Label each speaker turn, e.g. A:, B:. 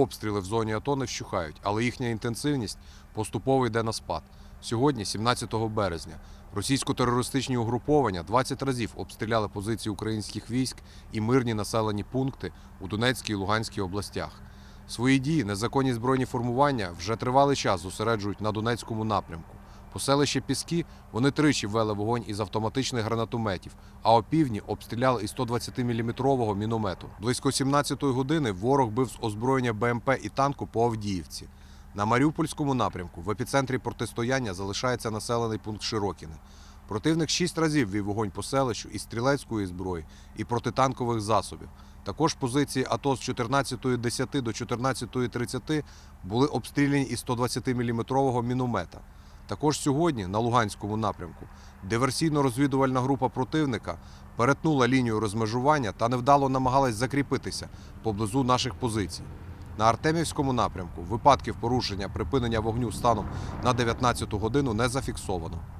A: обстріли в зоні АТО не вщухають, але їхня інтенсивність поступово йде на спад. Сьогодні, 17 березня, російсько-терористичні угруповання 20 разів обстріляли позиції українських військ і мирні населені пункти у Донецькій і Луганській областях. Свої дії незаконні збройні формування вже тривалий час зосереджують на Донецькому напрямку. По селищі Піски вони тричі ввели вогонь із автоматичних гранатометів, а опівдні обстріляли із 120-мм міномету. Близько 17-ї години ворог бив з озброєння БМП і танку по Авдіївці. На Маріупольському напрямку в епіцентрі протистояння залишається населений пункт Широкіне. Противник шість разів вів вогонь по селищу із стрілецької зброї і протитанкових засобів. Також позиції АТО з 14.10 до 14.30 були обстріляні із 120-мм міномета. Також сьогодні на Луганському напрямку диверсійно-розвідувальна група противника перетнула лінію розмежування та невдало намагалась закріпитися поблизу наших позицій. На Артемівському напрямку випадків порушення припинення вогню станом на 19 годину не зафіксовано.